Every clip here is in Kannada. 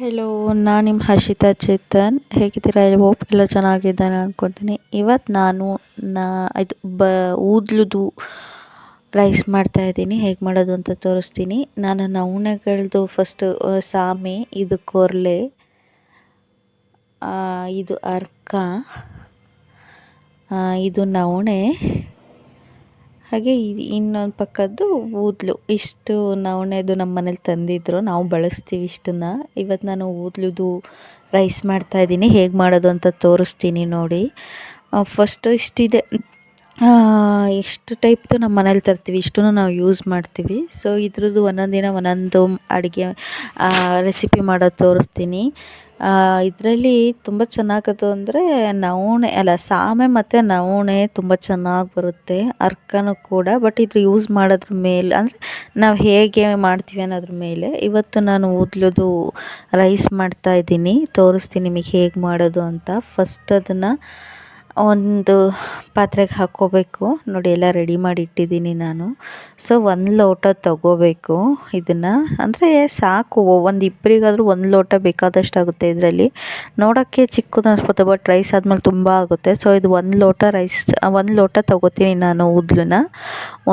ಹೆಲೋ ನಾನು ನಿಮ್ಮ ಹರ್ಷಿತಾ ಚೇತನ್. ಹೇಗಿದ್ದೀರಾ? ಐ ಹೋಪ್ ಎಲ್ಲ ಚೆನ್ನಾಗಿದ್ದಾನೆ ಅಂದ್ಕೊತೀನಿ ಇವತ್ತು ನಾನು ನಾ, ಇದು ಬ, ಊದ್ಲುದು ರೈಸ್ ಮಾಡ್ತಾಯಿದ್ದೀನಿ ಹೇಗೆ ಮಾಡೋದು ಅಂತ ತೋರಿಸ್ತೀನಿ. ನಾನು ನವಣೆಗಳದು ಫಸ್ಟು ಸಾಮೆ, ಇದು ಕೊರ್ಲೆ ಇದು ಅರ್ಕ ಇದು ನವಣೆ ಹಾಗೆ ಇನ್ನೊಂದು ಪಕ್ಕದ್ದು ಊದ್ಲು. ಇಷ್ಟು ನವಣೆದು ನಮ್ಮ ಮನೇಲಿ ತಂದಿದ್ರು. ನಾವು ಬಳಸ್ತೀವಿ ಇಷ್ಟನ್ನು. ಇವತ್ತು ನಾನು ಊದ್ಲುದು ರೈಸ್ ಮಾಡ್ತಾಯಿದ್ದೀನಿ ಹೇಗೆ ಮಾಡೋದು ಅಂತ ತೋರಿಸ್ತೀನಿ ನೋಡಿ. ಫಸ್ಟು ಇಷ್ಟಿದೆ. ಎಷ್ಟು ಟೈಪ್ದು ನಮ್ಮ ಮನೇಲಿ ತರ್ತೀವಿ, ಇಷ್ಟನ್ನು ನಾವು ಯೂಸ್ ಮಾಡ್ತೀವಿ. ಸೊ ಇದ್ರದ್ದು ಒಂದೊಂದು ದಿನ ಒಂದೊಂದು ಅಡುಗೆ ರೆಸಿಪಿ ಮಾಡೋದು ತೋರಿಸ್ತೀನಿ. ಇದರಲ್ಲಿ ತುಂಬ ಚೆನ್ನಾಗದು ಅಂದರೆ ನವಣೆ, ಅಲ್ಲ ಸಾಮೆ ಮತ್ತು ನವಣೆ ತುಂಬ ಚೆನ್ನಾಗಿ ಬರುತ್ತೆ, ಅರ್ಕನೂ ಕೂಡ ಬಟ್ ಇದು ಯೂಸ್ ಮಾಡೋದ್ರ ಮೇಲೆ, ಅಂದರೆ ನಾವು ಹೇಗೆ ಮಾಡ್ತೀವಿ ಅನ್ನೋದ್ರ ಮೇಲೆ. ಇವತ್ತು ನಾನು ಊದ್ಲದು ರೈಸ್ ಮಾಡ್ತಾ ಇದ್ದೀನಿ, ತೋರಿಸ್ತೀನಿ ನಿಮಗೆ ಹೇಗೆ ಮಾಡೋದು ಅಂತ. ಫಸ್ಟ್ ಅದನ್ನು ಒಂದು ಪಾತ್ರೆಗೆ ಹಾಕ್ಕೋಬೇಕು. ನೋಡಿ, ಎಲ್ಲ ರೆಡಿ ಮಾಡಿ ಇಟ್ಟಿದ್ದೀನಿ ನಾನು. ಸೊ ಒಂದು ಲೋಟ ತಗೋಬೇಕು ಇದನ್ನು. ಅಂದರೆ ಸಾಕು, ಒಂದು ಇಬ್ಬರಿಗಾದ್ರೂ ಒಂದು ಲೋಟ ಬೇಕಾದಷ್ಟು ಆಗುತ್ತೆ ಇದರಲ್ಲಿ. ನೋಡೋಕ್ಕೆ ಚಿಕ್ಕದು ಅನ್ಸ್ಬೋದು ಬಟ್ ರೈಸ್ ಆದಮೇಲೆ ತುಂಬ ಆಗುತ್ತೆ. ಸೊ ಇದು ಒಂದು ಲೋಟ ರೈಸ್ ಒಂದು ಲೋಟ ತಗೋತೀನಿ ನಾನು ಉದ್ಲನ್ನ.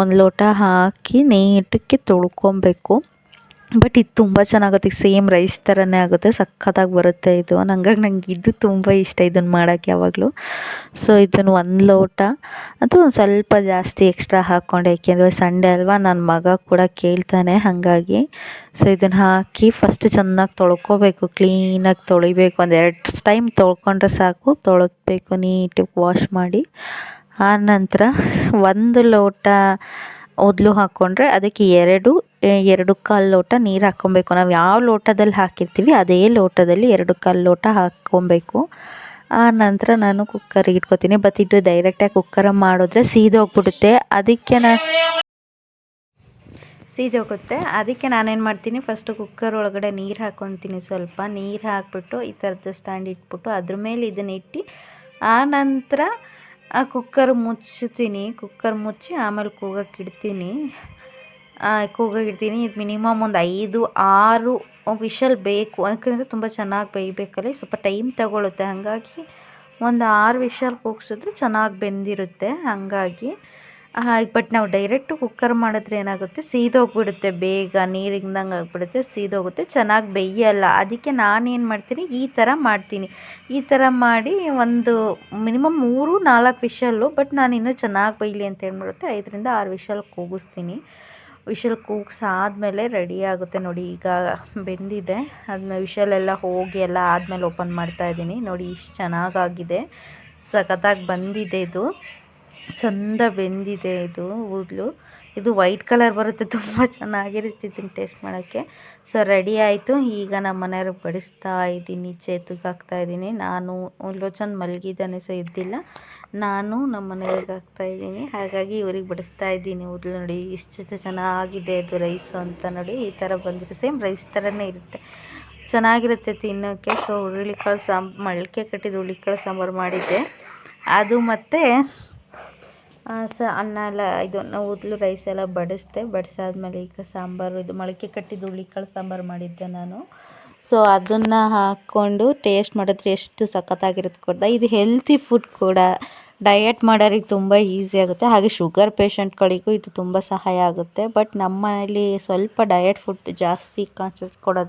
ಒಂದು ಲೋಟ ಹಾಕಿ ನೀಟಕ್ಕೆ ತೊಳ್ಕೊಬೇಕು. ಬಟ್ ಇದು ತುಂಬ ಚೆನ್ನಾಗುತ್ತೆ. ಸೇಮ್ ರೈಸ್ ಥರನೇ ಆಗುತ್ತೆ. ಸಖತ್ತಾಗಿ ಬರುತ್ತೆ ಇದು. ಹಂಗಾಗಿ ನಂಗೆ ಇದು ತುಂಬ ಇಷ್ಟ ಇದನ್ನು ಮಾಡೋಕ್ಕೆ ಯಾವಾಗಲೂ. ಸೊ ಇದನ್ನು ಒಂದು ಲೋಟ. ಅದು ಒಂದು ಸ್ವಲ್ಪ ಜಾಸ್ತಿ ಎಕ್ಸ್ಟ್ರಾ ಹಾಕ್ಕೊಂಡೆ. ಏಕೆಂದರೆ ಸಂಡೇ ಅಲ್ವಾ ನನ್ನ ಮಗ ಕೂಡ ಕೇಳ್ತಾನೆ ಹಾಗಾಗಿ. ಸೊ ಇದನ್ನು ಹಾಕಿ ಫಸ್ಟ್ ಚೆನ್ನಾಗಿ ತೊಳ್ಕೊಬೇಕು. ಕ್ಲೀನಾಗಿ ತೊಳಿಬೇಕು. ಒಂದು ಎರಡು ಟೈಮ್ ತೊಳ್ಕೊಂಡ್ರೆ ಸಾಕು. ತೊಳಕ್ಬೇಕು ನೀಟಾಗಿ ವಾಶ್ ಮಾಡಿ. ಆ ನಂತರ ಒಂದು ಲೋಟ ಒದ್ಲು ಹಾಕ್ಕೊಂಡ್ರೆ ಅದಕ್ಕೆ ಎರಡು ಎರಡು ಕಾಲು ಲೋಟ ನೀರು ಹಾಕ್ಕೊಬೇಕು. ನಾವು ಯಾವ ಲೋಟದಲ್ಲಿ ಹಾಕಿರ್ತೀವಿ, ಅದೇ ಲೋಟದಲ್ಲಿ ಎರಡು ಕಾಲು ಲೋಟ ಹಾಕ್ಕೊಬೇಕು. ಆ ನಂತರ ನಾನು ಕುಕ್ಕರಿಗೆ ಇಟ್ಕೊತೀನಿ. ಬಟ್ ಇದು ಡೈರೆಕ್ಟಾಗಿ ಕುಕ್ಕರ ಮಾಡಿದ್ರೆ ಸೀದೋಗ್ಬಿಡುತ್ತೆ ಅದಕ್ಕೆ ನಾನು ಸೀದೋಗುತ್ತೆ ಅದಕ್ಕೆ ನಾನೇನು ಮಾಡ್ತೀನಿ ಫಸ್ಟು ಕುಕ್ಕರ್ ಒಳಗಡೆ ನೀರು ಹಾಕ್ಕೊತೀನಿ ಸ್ವಲ್ಪ. ನೀರು ಹಾಕ್ಬಿಟ್ಟು ಈ ಥರದ ಸ್ಟ್ಯಾಂಡ್ ಇಟ್ಬಿಟ್ಟು ಅದ್ರ ಮೇಲೆ ಇದನ್ನ ಇಟ್ಟು, ಆ ನಂತರ ಆ ಕುಕ್ಕರ್ ಮುಚ್ತೀನಿ, ಕುಕ್ಕರ್ ಮುಚ್ಚಿ ಆಮೇಲೆ ಕೂಗಕ್ಕೆ ಇಡ್ತೀನಿ ಕೂಗಕ್ಕೆ ಇಡ್ತೀನಿ ಇದು ಮಿನಿಮಮ್ ಒಂದು ಐದು, ಆರು ವಿಷಲ್ ಬೇಕು. ಯಾಕಂದರೆ ತುಂಬ ಚೆನ್ನಾಗಿ ಬೇಯಬೇಕಲ್ಲಿ. ಸ್ವಲ್ಪ ಟೈಮ್ ತಗೊಳುತ್ತೆ. ಹಾಗಾಗಿ ಒಂದು ಆರು ವಿಷಲ್ ಕೂಗ್ಸಿದ್ರೆ ಚೆನ್ನಾಗಿ ಬೆಂದಿರುತ್ತೆ. ಹಾಗಾಗಿ ಬಟ್ ನಾವು ಡೈರೆಕ್ಟು ಕುಕ್ಕರ್ ಮಾಡಿದ್ರೆ ಏನಾಗುತ್ತೆ? ಸೀದೋಗ್ಬಿಡುತ್ತೆ. ಬೇಗ ನೀರು ಆಗ್ಬಿಡುತ್ತೆ ಆಗಿಬಿಡುತ್ತೆ, ಸೀದೋಗುತ್ತೆ. ಚೆನ್ನಾಗಿ ಬೇಯಲ್ಲ. ಅದಕ್ಕೆ ನಾನೇನು ಮಾಡ್ತೀನಿ? ಈ ಥರ ಮಾಡ್ತೀನಿ. ಈ ಥರ ಮಾಡಿ ಒಂದು ಮಿನಿಮಮ್ ಮೂರು, ನಾಲ್ಕು ವಿಷಲ್ಲು ಬಟ್ ನಾನು ಇನ್ನೂ ಚೆನ್ನಾಗಿ ಬೇಯಲಿ ಅಂತ ಹೇಳ್ಬಿಡುತ್ತೆ. ಐದರಿಂದ ಆರು ವಿಷಲ್ ಕೂಗಿಸ್ತೀನಿ. ವಿಷಲ್ ಕೂಗ್ಸಾದ್ಮೇಲೆ ರೆಡಿ ಆಗುತ್ತೆ ನೋಡಿ. ಈಗ ಬೆಂದಿದೆ. ಅದನ್ನ ವಿಷಲೆಲ್ಲ ಹೋಗಿ ಎಲ್ಲ ಆದಮೇಲೆ ಓಪನ್ ಮಾಡ್ತಾಯಿದ್ದೀನಿ ನೋಡಿ, ಇಷ್ಟು ಚೆನ್ನಾಗಾಗಿದೆ. ಸಖತ್ತಾಗಿ ಬಂದಿದೆ ಇದು. ಚಂದ ಬೆಂದಿದೆ ಇದು ಉದ್ಲು ಇದು ವೈಟ್ ಕಲರ್ ಬರುತ್ತೆ, ತುಂಬ ಚೆನ್ನಾಗಿರುತ್ತೆ ಇದನ್ನು ಟೇಸ್ಟ್ ಮಾಡೋಕ್ಕೆ. ಸೊ ರೆಡಿ ಆಯಿತು. ಈಗ ನಮ್ಮ ಮನೆಯವ್ರಿಗೆ ಬಡಿಸ್ತಾ ಇದ್ದೀನಿ ಚೇತುಗೆ ಹಾಕ್ತಾಯಿದ್ದೀನಿ ನಾನು ಲೋಚನ್ ಮಲಗಿದ್ದಾನೆ ಸೊ ಇದ್ದಿಲ್ಲ ನಾನು ನಮ್ಮ ಮನೆಯವ್ರಿಗೆ ಹಾಕ್ತಾ ಇದ್ದೀನಿ. ಹಾಗಾಗಿ ಇವ್ರಿಗೆ ಬಡಿಸ್ತಾ ಇದ್ದೀನಿ ಊದ್ಲು ನೋಡಿ. ಇಷ್ಟು ಚೆನ್ನಾಗಿದೆ ಅದು ರೈಸು ಅಂತ ನೋಡಿ. ಈ ಥರ ಬಂದರೆ ಸೇಮ್ ರೈಸ್ ಥರನೇ ಇರುತ್ತೆ. ಚೆನ್ನಾಗಿರುತ್ತೆ ತಿನ್ನೋಕ್ಕೆ. ಸೊ ಹುರುಳಿಕಾಳು ಸಾಂಬ್ ಮೊಳಕೆ ಕಟ್ಟಿದ ಹುರುಳಿಕಾಳು ಸಾಂಬಾರು ಮಾಡಿದ್ದೆ. ಅದು ಮತ್ತು ಸ ಅನ್ನ ಎಲ್ಲ ಇದು ಉದ್ಲು, ರೈಸ್ ಎಲ್ಲ ಬಡಿಸ್ದೆ. ಬಡಿಸಾದ್ಮೇಲೆ ಈಗ ಸಾಂಬಾರು, ಇದು ಮೊಳಕೆ ಕಟ್ಟಿದ ಹುಳಿಕಾಳು ಸಾಂಬಾರು ಮಾಡಿದ್ದೆ ನಾನು. ಸೊ ಅದನ್ನು ಹಾಕ್ಕೊಂಡು ಟೇಸ್ಟ್ ಮಾಡಿದ್ರೆ ಎಷ್ಟು ಸಖತ್ತಾಗಿರುತ್ತೆ ಕೊಡ್ದ ಇದು ಹೆಲ್ತಿ ಫುಡ್ ಕೂಡ. ಡಯಟ್ ಮಾಡೋರಿಗೆ ತುಂಬ ಈಸಿ ಆಗುತ್ತೆ. ಹಾಗೆ ಶುಗರ್ ಪೇಷಂಟ್ಗಳಿಗೂ ಇದು ತುಂಬ ಸಹಾಯ ಆಗುತ್ತೆ. ಬಟ್ ನಮ್ಮ ಸ್ವಲ್ಪ ಡಯಟ್ ಫುಡ್ ಜಾಸ್ತಿ ಕಾನ್ಸೆಪ್ಟ್ ಕೊಡೋದು